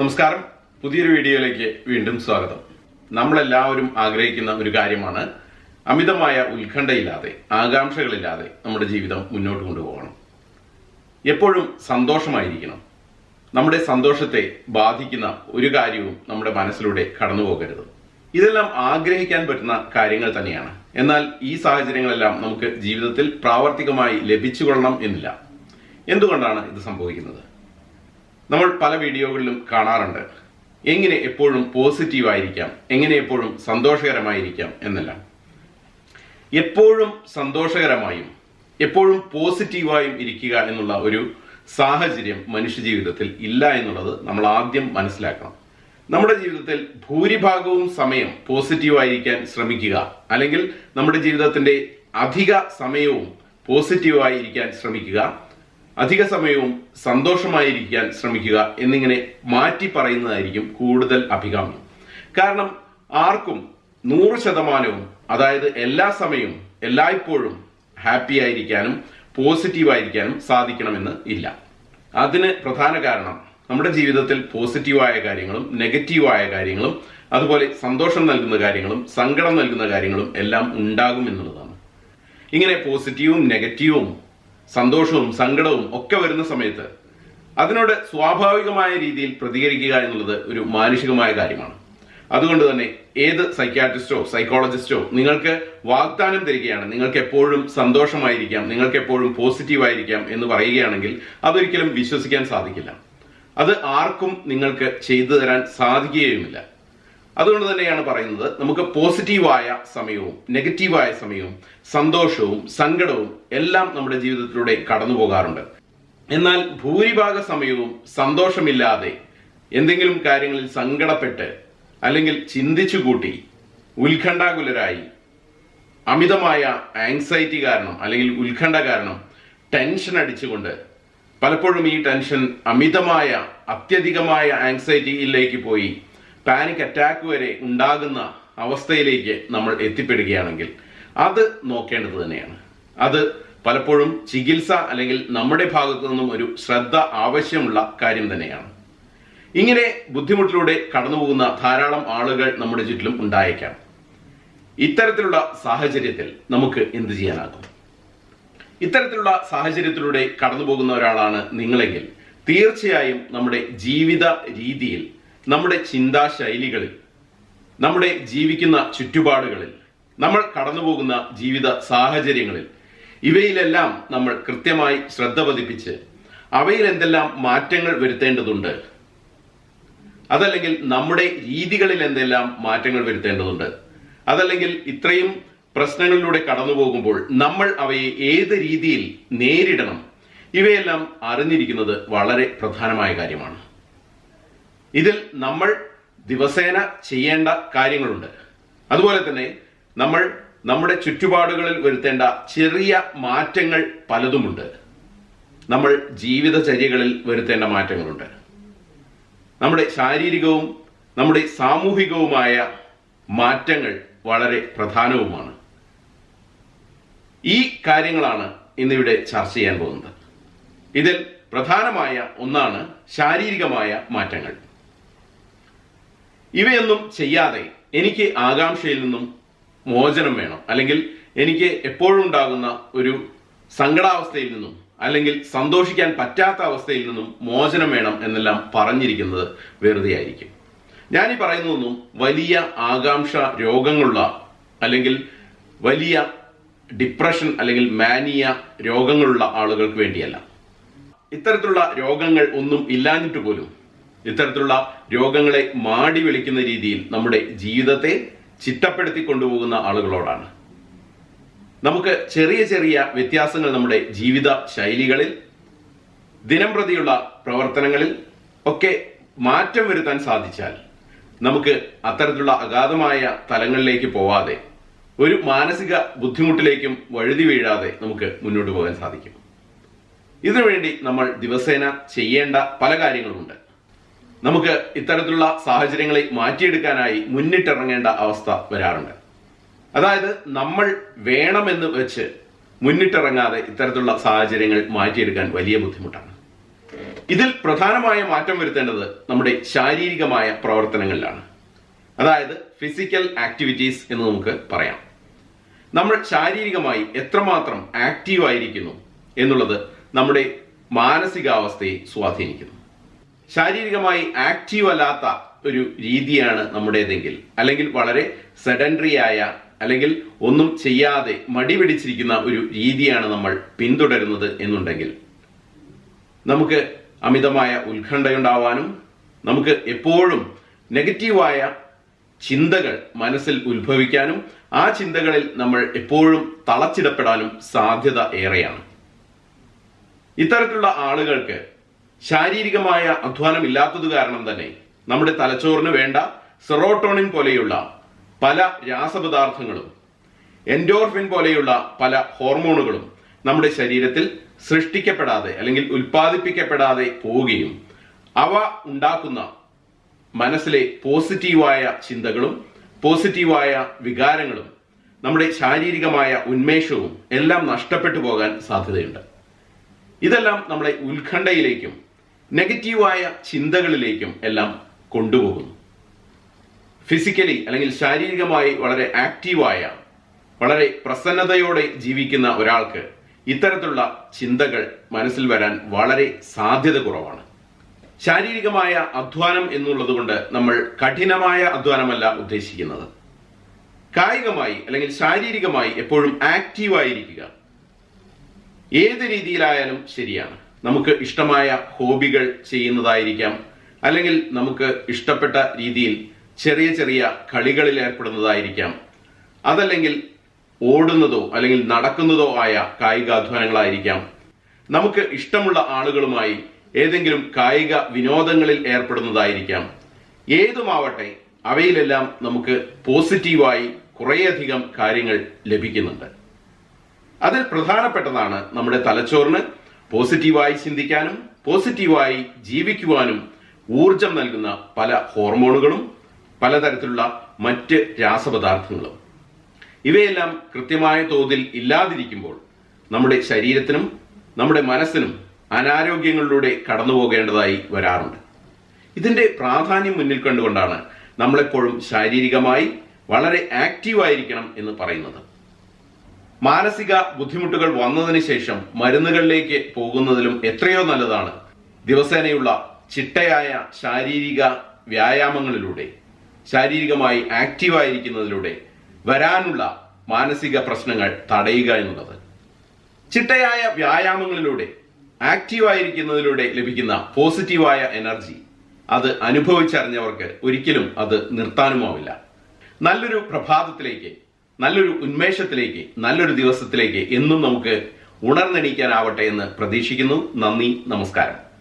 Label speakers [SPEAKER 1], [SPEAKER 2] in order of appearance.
[SPEAKER 1] നമസ്കാരം. പുതിയൊരു വീഡിയോയിലേക്ക് വീണ്ടും സ്വാഗതം. നമ്മളെല്ലാവരും ആഗ്രഹിക്കുന്ന ഒരു കാര്യമാണ് അമിതമായ ഉത്കണ്ഠയില്ലാതെ ആകാംക്ഷകളില്ലാതെ നമ്മുടെ ജീവിതം മുന്നോട്ട് കൊണ്ടുപോകണം. എപ്പോഴും സന്തോഷമായിരിക്കണം. നമ്മുടെ സന്തോഷത്തെ ബാധിക്കുന്ന ഒരു കാര്യവും നമ്മുടെ മനസ്സിലൂടെ കടന്നു പോകരുത്. ഇതെല്ലാം ആഗ്രഹിക്കാൻ പറ്റുന്ന കാര്യങ്ങൾ തന്നെയാണ്. എന്നാൽ ഈ സാഹചര്യങ്ങളെല്ലാം നമുക്ക് ജീവിതത്തിൽ പ്രാവർത്തികമായി ലഭിച്ചുകൊള്ളണം എന്നില്ല. എന്തുകൊണ്ടാണ് ഇത് സംഭവിക്കുന്നത്? നമ്മൾ പല വീഡിയോകളിലും കാണാറുണ്ട്. എങ്ങനെ എപ്പോഴും പോസിറ്റീവ് ആയിരിക്കാം എങ്ങനെ എപ്പോഴും സന്തോഷകരമായിരിക്കാം എന്നെല്ലാം. എപ്പോഴും സന്തോഷകരമായും എപ്പോഴും പോസിറ്റീവായും ഇരിക്കുക എന്നുള്ള ഒരു സാഹചര്യം മനുഷ്യ ജീവിതത്തിൽ ഇല്ല എന്നുള്ളത് നമ്മൾ ആദ്യം മനസ്സിലാക്കണം. നമ്മുടെ ജീവിതത്തിൽ ഭൂരിഭാഗവും സമയം പോസിറ്റീവായിരിക്കാൻ ശ്രമിക്കുക അല്ലെങ്കിൽ നമ്മുടെ ജീവിതത്തിന്റെ അധിക സമയവും പോസിറ്റീവായിരിക്കാൻ ശ്രമിക്കുക അധിക സമയവും സന്തോഷമായിരിക്കാൻ ശ്രമിക്കുക എന്നിങ്ങനെ മാറ്റി പറയുന്നതായിരിക്കും കൂടുതൽ അഭികാമ്യം. കാരണം ആർക്കും നൂറ് ശതമാനവും അതായത് എല്ലാ സമയവും എല്ലായ്പ്പോഴും ഹാപ്പി ആയിരിക്കാനും പോസിറ്റീവ് ആയിരിക്കാനും സാധിക്കണമെന്ന് ഇല്ല. അതിന് പ്രധാന കാരണം നമ്മുടെ ജീവിതത്തിൽ പോസിറ്റീവായ കാര്യങ്ങളും നെഗറ്റീവായ കാര്യങ്ങളും അതുപോലെ സന്തോഷം നൽകുന്ന കാര്യങ്ങളും സങ്കടം നൽകുന്ന കാര്യങ്ങളും എല്ലാം ഉണ്ടാകും എന്നുള്ളതാണ്. ഇങ്ങനെ പോസിറ്റീവും നെഗറ്റീവും സന്തോഷവും സങ്കടവും ഒക്കെ വരുന്ന സമയത്ത് അതിനോട് സ്വാഭാവികമായ രീതിയിൽ പ്രതികരിക്കുക എന്നുള്ളത് ഒരു മാനുഷികമായ കാര്യമാണ്. അതുകൊണ്ട് തന്നെ ഏത് സൈക്യാട്രിസ്റ്റോ സൈക്കോളജിസ്റ്റോ നിങ്ങൾക്ക് വാഗ്ദാനം തരികയാണ് നിങ്ങൾക്ക് എപ്പോഴും സന്തോഷമായിരിക്കാം നിങ്ങൾക്ക് എപ്പോഴും പോസിറ്റീവ് ആയിരിക്കാം എന്ന് പറയുകയാണെങ്കിൽ അതൊരിക്കലും വിശ്വസിക്കാൻ സാധിക്കില്ല. അത് ആർക്കും നിങ്ങൾക്ക് ചെയ്തു തരാൻ സാധിക്കുകയുമില്ല. അതുകൊണ്ട് തന്നെയാണ് പറയുന്നത് നമുക്ക് പോസിറ്റീവായ സമയവും നെഗറ്റീവായ സമയവും സന്തോഷവും സങ്കടവും എല്ലാം നമ്മുടെ ജീവിതത്തിലൂടെ കടന്നു പോകാറുണ്ട്. എന്നാൽ ഭൂരിഭാഗ സമയവും സന്തോഷമില്ലാതെ എന്തെങ്കിലും കാര്യങ്ങളിൽ സങ്കടപ്പെട്ട് അല്ലെങ്കിൽ ചിന്തിച്ചു കൂട്ടി ഉത്കണ്ഠാകുലരായി അമിതമായ ആങ്സൈറ്റി കാരണം അല്ലെങ്കിൽ ഉത്കണ്ഠ കാരണം ടെൻഷൻ അടിച്ചുകൊണ്ട് പലപ്പോഴും ഈ ടെൻഷൻ അമിതമായ അത്യധികമായ ആങ്സൈറ്റിയിലേക്ക് പോയി പാനിക് അറ്റാക്ക് വരെ ഉണ്ടാകുന്ന അവസ്ഥയിലേക്ക് നമ്മൾ എത്തിപ്പെടുകയാണെങ്കിൽ അത് നോക്കേണ്ടത് തന്നെയാണ്. അത് പലപ്പോഴും ചികിത്സ അല്ലെങ്കിൽ നമ്മുടെ ഭാഗത്തു നിന്നും ഒരു ശ്രദ്ധ ആവശ്യമുള്ള കാര്യം തന്നെയാണ്. ഇങ്ങനെ ബുദ്ധിമുട്ടിലൂടെ കടന്നുപോകുന്ന ധാരാളം ആളുകൾ നമ്മുടെ ചുറ്റിലും ഉണ്ടായേക്കാം. ഇത്തരത്തിലുള്ള സാഹചര്യത്തിൽ നമുക്ക് എന്ത് ചെയ്യാനാകും? ഇത്തരത്തിലുള്ള സാഹചര്യത്തിലൂടെ കടന്നു പോകുന്ന ഒരാളാണ് നിങ്ങളെങ്കിൽ തീർച്ചയായും നമ്മുടെ ജീവിത രീതിയിൽ നമ്മുടെ ചിന്താശൈലികളിൽ നമ്മുടെ ജീവിക്കുന്ന ചുറ്റുപാടുകളിൽ നമ്മൾ കടന്നുപോകുന്ന ജീവിത സാഹചര്യങ്ങളിൽ ഇവയിലെല്ലാം നമ്മൾ കൃത്യമായി ശ്രദ്ധ പതിപ്പിച്ച് അവയിൽ എന്തെല്ലാം മാറ്റങ്ങൾ വരുത്തേണ്ടതുണ്ട് അതല്ലെങ്കിൽ നമ്മുടെ രീതികളിൽ എന്തെല്ലാം മാറ്റങ്ങൾ വരുത്തേണ്ടതുണ്ട് അതല്ലെങ്കിൽ ഇത്രയും പ്രശ്നങ്ങളിലൂടെ കടന്നു പോകുമ്പോൾ നമ്മൾ അവയെ ഏത് രീതിയിൽ നേരിടണം ഇവയെല്ലാം അറിഞ്ഞിരിക്കുന്നത് വളരെ പ്രധാനമായ കാര്യമാണ്. ഇതിൽ നമ്മൾ ദിവസേന ചെയ്യേണ്ട കാര്യങ്ങളുണ്ട്. അതുപോലെ തന്നെ നമ്മൾ നമ്മുടെ ചുറ്റുപാടുകളിൽ വരുത്തേണ്ട ചെറിയ മാറ്റങ്ങൾ പലതുമുണ്ട്. നമ്മൾ ജീവിതചര്യകളിൽ വരുത്തേണ്ട മാറ്റങ്ങളുണ്ട്. നമ്മുടെ ശാരീരികവും നമ്മുടെ സാമൂഹികവുമായ മാറ്റങ്ങൾ വളരെ പ്രധാനവുമാണ്. ഈ കാര്യങ്ങളാണ് ഇന്നിവിടെ ചർച്ച ചെയ്യാൻ പോകുന്നത്. ഇതിൽ പ്രധാനമായ ഒന്നാണ് ശാരീരികമായ മാറ്റങ്ങൾ. ഇവയൊന്നും ചെയ്യാതെ എനിക്ക് ആകാംക്ഷയിൽ നിന്നും മോചനം വേണം. അല്ലെങ്കിൽ എനിക്ക് എപ്പോഴും ഉണ്ടാകുന്ന ഒരു സങ്കടാവസ്ഥയിൽ നിന്നും അല്ലെങ്കിൽ സന്തോഷിക്കാൻ പറ്റാത്ത അവസ്ഥയിൽ നിന്നും മോചനം വേണം എന്നെല്ലാം പറഞ്ഞിരിക്കുന്നത് വെറുതെ ആയിരിക്കും ഞാൻ ഈ പറയുന്നതൊന്നും വലിയ ആകാംക്ഷ രോഗങ്ങളുള്ള അല്ലെങ്കിൽ വലിയ ഡിപ്രഷൻ അല്ലെങ്കിൽ മാനിയ രോഗങ്ങളുള്ള ആളുകൾക്ക് വേണ്ടിയല്ല. ഇത്തരത്തിലുള്ള രോഗങ്ങൾ ഒന്നും ഇല്ലാഞ്ഞിട്ട് പോലും ഇത്തരത്തിലുള്ള രോഗങ്ങളെ മാടി വിളിക്കുന്ന രീതിയിൽ നമ്മുടെ ജീവിതത്തെ ചിട്ടപ്പെടുത്തി കൊണ്ടുപോകുന്ന ആളുകളോടാണ്. നമുക്ക് ചെറിയ ചെറിയ വ്യത്യാസങ്ങൾ നമ്മുടെ ജീവിത ശൈലികളിൽ ദിനംപ്രതിയുള്ള പ്രവർത്തനങ്ങളിൽ ഒക്കെ മാറ്റം വരുത്താൻ സാധിച്ചാൽ നമുക്ക് അത്തരത്തിലുള്ള അഗാധമായ തലങ്ങളിലേക്ക് പോവാതെ ഒരു മാനസിക ബുദ്ധിമുട്ടിലേക്കും വഴുതി വീഴാതെ നമുക്ക് മുന്നോട്ട് പോകാൻ സാധിക്കും. ഇതിനുവേണ്ടി നമ്മൾ ദിവസേന ചെയ്യേണ്ട പല കാര്യങ്ങളുമുണ്ട്. നമുക്ക് ഇത്തരത്തിലുള്ള സാഹചര്യങ്ങളെ മാറ്റിയെടുക്കാനായി മുന്നിട്ടിറങ്ങേണ്ട അവസ്ഥ വരാറുണ്ട്. അതായത് നമ്മൾ വേണമെന്ന് വെച്ച് മുന്നിട്ടിറങ്ങാതെ ഇത്തരത്തിലുള്ള സാഹചര്യങ്ങൾ മാറ്റിയെടുക്കാൻ വലിയ ബുദ്ധിമുട്ടാണ്. ഇതിൽ പ്രധാനമായ മാറ്റം വരുത്തേണ്ടത് നമ്മുടെ ശാരീരികമായ പ്രവർത്തനങ്ങളിലാണ്. അതായത് ഫിസിക്കൽ ആക്ടിവിറ്റീസ് എന്ന് നമുക്ക് പറയാം. നമ്മൾ ശാരീരികമായി എത്രമാത്രം ആക്റ്റീവ് ആയിരിക്കുന്നു എന്നുള്ളത് നമ്മുടെ മാനസികാവസ്ഥയെ സ്വാധീനിക്കുന്നു. ശാരീരികമായി ആക്റ്റീവ് അല്ലാത്ത ഒരു രീതിയാണ് നമ്മുടേതെങ്കിൽ അല്ലെങ്കിൽ വളരെ സെഡൻഡറി ആയ അല്ലെങ്കിൽ ഒന്നും ചെയ്യാതെ മടി പിടിച്ചിരിക്കുന്ന ഒരു രീതിയാണ് നമ്മൾ പിന്തുടരുന്നത് എന്നുണ്ടെങ്കിൽ നമുക്ക് അമിതമായ ഉത്കണ്ഠയുണ്ടാവാനും നമുക്ക് എപ്പോഴും നെഗറ്റീവായ ചിന്തകൾ മനസ്സിൽ ഉത്ഭവിക്കാനും ആ ചിന്തകളിൽ നമ്മൾ എപ്പോഴും തളച്ചിടപ്പെടാനും സാധ്യത ഏറെയാണ്. ഇത്തരത്തിലുള്ള ആളുകൾക്ക് ശാരീരികമായ അധ്വാനം ഇല്ലാത്തത് കാരണം തന്നെ നമ്മുടെ തലച്ചോറിന് വേണ്ട സെറോട്ടോണിൻ പോലെയുള്ള പല രാസപദാർത്ഥങ്ങളും എൻഡോർഫിൻ പോലെയുള്ള പല ഹോർമോണുകളും നമ്മുടെ ശരീരത്തിൽ സൃഷ്ടിക്കപ്പെടാതെ അല്ലെങ്കിൽ ഉൽപ്പാദിപ്പിക്കപ്പെടാതെ പോവുകയും അവ ഉണ്ടാക്കുന്ന മനസ്സിലെ പോസിറ്റീവായ ചിന്തകളും പോസിറ്റീവായ വികാരങ്ങളും നമ്മുടെ ശാരീരികമായ ഉന്മേഷവും എല്ലാം നഷ്ടപ്പെട്ടു പോകാൻ സാധ്യതയുണ്ട്. ഇതെല്ലാം നമ്മളെ ഉത്കണ്ഠയിലേക്കും നെഗറ്റീവായ ചിന്തകളിലേക്കും എല്ലാം കൊണ്ടുപോകുന്നു. ഫിസിക്കലി അല്ലെങ്കിൽ ശാരീരികമായി വളരെ ആക്റ്റീവായ വളരെ പ്രസന്നതയോടെ ജീവിക്കുന്ന ഒരാൾക്ക് ഇത്തരത്തിലുള്ള ചിന്തകൾ മനസ്സിൽ വരാൻ വളരെ സാധ്യത കുറവാണ്. ശാരീരികമായ അധ്വാനം എന്നുള്ളത് കൊണ്ട് നമ്മൾ കഠിനമായ അധ്വാനമല്ല ഉദ്ദേശിക്കുന്നത്. കായികമായി അല്ലെങ്കിൽ ശാരീരികമായി എപ്പോഴും ആക്റ്റീവായിരിക്കുക ഏത് രീതിയിലായാലും ശരിയാണ്. നമുക്ക് ഇഷ്ടമായ ഹോബികൾ ചെയ്യുന്നതായിരിക്കാം. അല്ലെങ്കിൽ നമുക്ക് ഇഷ്ടപ്പെട്ട രീതിയിൽ ചെറിയ ചെറിയ കളികളിൽ ഏർപ്പെടുന്നതായിരിക്കാം. അതല്ലെങ്കിൽ ഓടുന്നതോ അല്ലെങ്കിൽ നടക്കുന്നതോ ആയ കായികാധ്വാനങ്ങളായിരിക്കാം നമുക്ക് ഇഷ്ടമുള്ള ആളുകളുമായി ഏതെങ്കിലും കായിക വിനോദങ്ങളിൽ ഏർപ്പെടുന്നതായിരിക്കാം. ഏതുമാവട്ടെ അവയിലെല്ലാം നമുക്ക് പോസിറ്റീവായി കുറേയധികം കാര്യങ്ങൾ ലഭിക്കുന്നുണ്ട്. അതിൽ പ്രധാനപ്പെട്ടതാണ് നമ്മുടെ തലച്ചോറിന് പോസിറ്റീവായി ചിന്തിക്കാനും പോസിറ്റീവായി ജീവിക്കുവാനും ഊർജം നൽകുന്ന പല ഹോർമോണുകളും പലതരത്തിലുള്ള മറ്റ് രാസപദാർത്ഥങ്ങളും. ഇവയെല്ലാം കൃത്യമായ തോതിൽ ഇല്ലാതിരിക്കുമ്പോൾ നമ്മുടെ ശരീരത്തിനും നമ്മുടെ മനസ്സിനും അനാരോഗ്യങ്ങളിലൂടെ കടന്നു പോകേണ്ടതായി വരാറുണ്ട്. ഇതിന്റെ പ്രാധാന്യം മുന്നിൽ കണ്ടുകൊണ്ടാണ് നമ്മളെപ്പോഴും ശാരീരികമായി വളരെ ആക്റ്റീവായിരിക്കണം എന്ന് പറയുന്നത്. മാനസിക ബുദ്ധിമുട്ടുകൾ വന്നതിന് ശേഷം മരുന്നുകളിലേക്ക് പോകുന്നതിലും എത്രയോ നല്ലതാണ്. ദിവസേനയുള്ള ചിട്ടയായ ശാരീരിക വ്യായാമങ്ങളിലൂടെ ശാരീരികമായി ആക്റ്റീവായിരിക്കുന്നതിലൂടെ വരാനുള്ള മാനസിക പ്രശ്നങ്ങൾ തടയുക എന്നുള്ളത്. ചിട്ടയായ വ്യായാമങ്ങളിലൂടെ ആക്റ്റീവായിരിക്കുന്നതിലൂടെ ലഭിക്കുന്ന പോസിറ്റീവായ എനർജി അത് അനുഭവിച്ചറിഞ്ഞവർക്ക് ഒരിക്കലും അത് നിർത്താനുമാവില്ല. നല്ലൊരു പ്രഭാതത്തിലേക്ക് നല്ലൊരു ഉന്മേഷത്തിലേക്ക് നല്ലൊരു ദിവസത്തിലേക്ക് എന്നും നമുക്ക് ഉണർന്നെണീക്കാനാവട്ടെ എന്ന് പ്രതീക്ഷിക്കുന്നു. നന്ദി നമസ്കാരം.